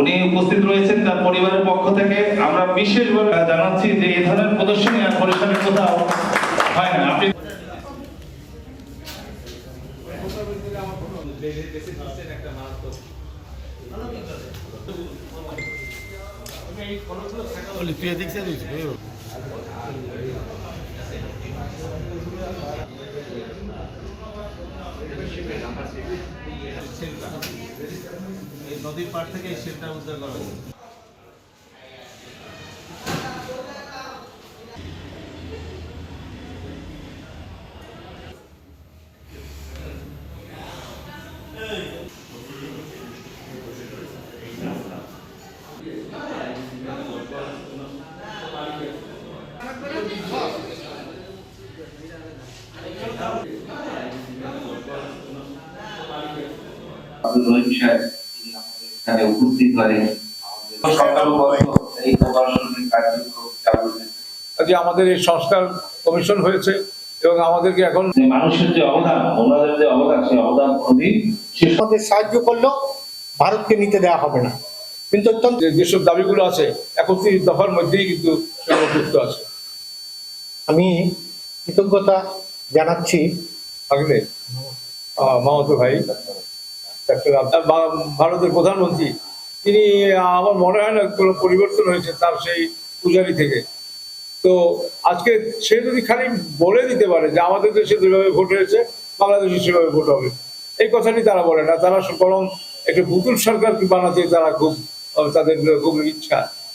উনি উপস্থিত রয়েছেন তার পরিবারের পক্ষ থেকে। আমরা বিশেষভাবে জানাচ্ছি যে এই ধরনের প্রদর্শনী আর পরিসরে কোথাও হয় না। আপনি এই নদীর পাড় থেকে এই শেলটা উদ্ধার করা হয়েছে। আব্দুল রহিম সাহেব তিনি আমাদের এখানে উপস্থিত হয়ে আমাদের এই আমাদের সংস্কার কমিশন হয়েছে এবং আমাদেরকে এখন মানুষের যে অবদান ওনাদের যে অবদান সেই অবদান কোনোদিন আমাদের সাহায্য করলেও ভারতকে নিতে দেওয়া হবে না। কিন্তু অত্যন্ত যে যেসব দাবিগুলো আছে একত্রিশ দফার মধ্যেই কিন্তু সর্বযুক্ত আছে। আমি কৃতজ্ঞতা জানাচ্ছি আগলে মামাতো ভাই। ডাক্তার ভারতের প্রধানমন্ত্রী, তিনি আমার মনে হয় না কোনো পরিবর্তন হয়েছে তার সেই পূজারি থেকে। তো আজকে সে যদি খালি বলে দিতে পারে যে আমাদের দেশে যেভাবে ভোট হয়েছে, বাংলাদেশে সেভাবে ভোট হবে, এই কথাটি তারা বলে না। তারা বরং একটা পুতুল সরকার বানাতে তারা খুব, তাদের খুব ইচ্ছা।